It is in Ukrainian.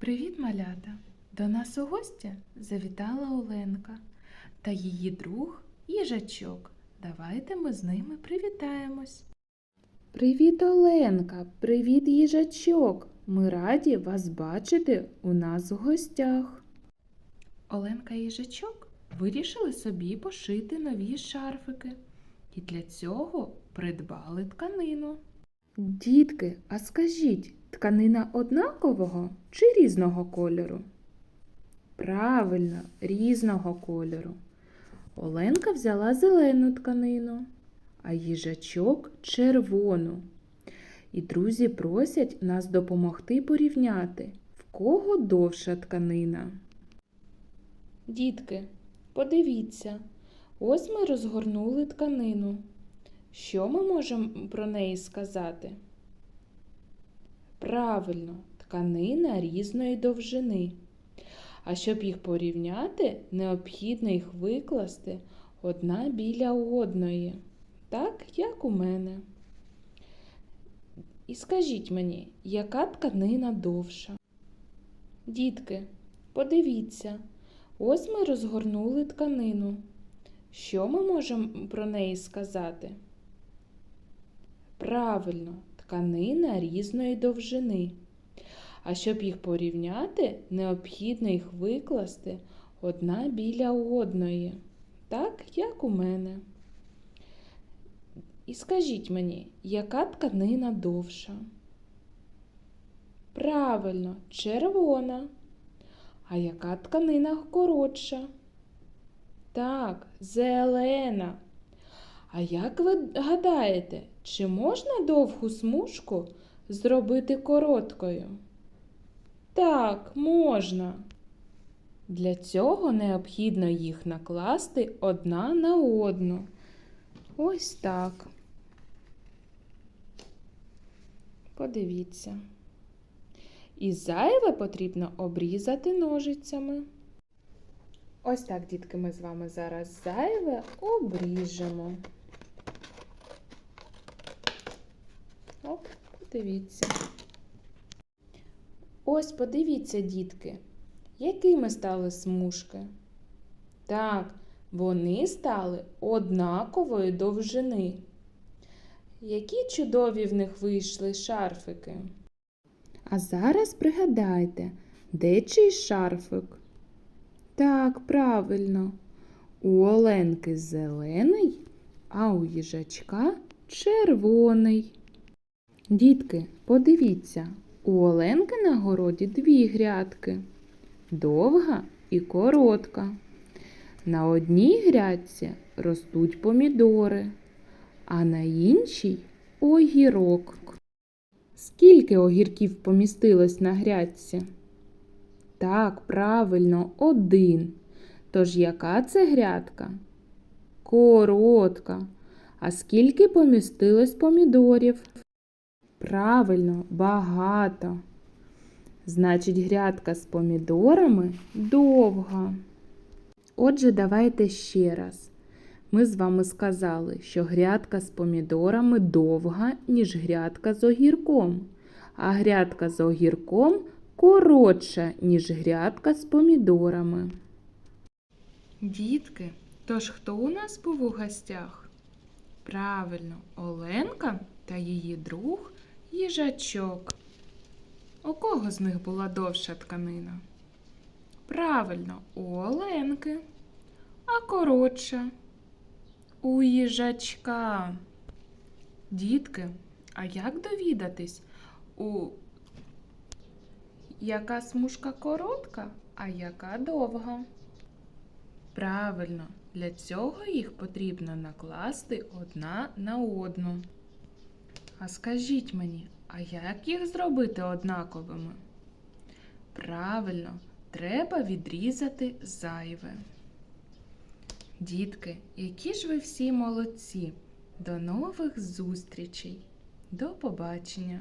Привіт, малята! До нас у гостя завітала Оленка та її друг їжачок. Давайте ми з ними привітаємось. Привіт, Оленка! Привіт, їжачок! Ми раді вас бачити у нас в гостях. Оленка і їжачок вирішили собі пошити нові шарфики і для цього придбали тканину. Дітки, а скажіть, тканина однакового чи різного кольору? Правильно, різного кольору. Оленка взяла зелену тканину, а їжачок червону. І друзі просять нас допомогти порівняти, в кого довша тканина. Дітки, подивіться, ось ми розгорнули тканину. Що ми можемо про неї сказати? Правильно, тканина різної довжини. А щоб їх порівняти, необхідно їх викласти одна біля одної, так, як у мене. І скажіть мені, яка тканина довша? Дітки, подивіться, ось ми розгорнули тканину. Що ми можемо про неї сказати? Правильно, тканина різної довжини. А щоб їх порівняти, необхідно їх викласти одна біля одної, так, як у мене. І скажіть мені, яка тканина довша? Правильно, червона. А яка тканина коротша? Так, зелена. А як ви гадаєте, чи можна довгу смужку зробити короткою? Так, можна. Для цього необхідно їх накласти одна на одну. Ось так. Подивіться. І зайве потрібно обрізати ножицями. Ось так, дітки, ми з вами зараз зайве обріжемо. Оп, подивіться. Ось подивіться, дітки, якими стали смужки. Так, вони стали однакової довжини. Які чудові в них вийшли шарфики. А зараз пригадайте, де чий шарфик? Так, правильно. У Оленки зелений, а у їжачка червоний. Дітки, подивіться, у Оленки на городі дві грядки довга і коротка. На одній грядці ростуть помідори, а на іншій огірок. Скільки огірків помістилось на грядці? Так, правильно, один. Тож яка це грядка? Коротка. А скільки помістилось помідорів? Правильно, багато. Значить, грядка з помідорами довга. Отже, давайте ще раз. Ми з вами сказали, що грядка з помідорами довга, ніж грядка з огірком, а грядка з огірком коротша, ніж грядка з помідорами. Дітки, тож хто у нас був у гостях? Правильно, Оленка та її друг їжачок. У кого з них була довша тканина? Правильно, у Оленки, а коротша у їжачка. Дітки, а як довідатись, у яка смужка коротка, а яка довга? Правильно, для цього їх потрібно накласти одна на одну. А скажіть мені, а як їх зробити однаковими? Правильно, треба відрізати зайве. Дітки, які ж ви всі молодці! До нових зустрічей! До побачення!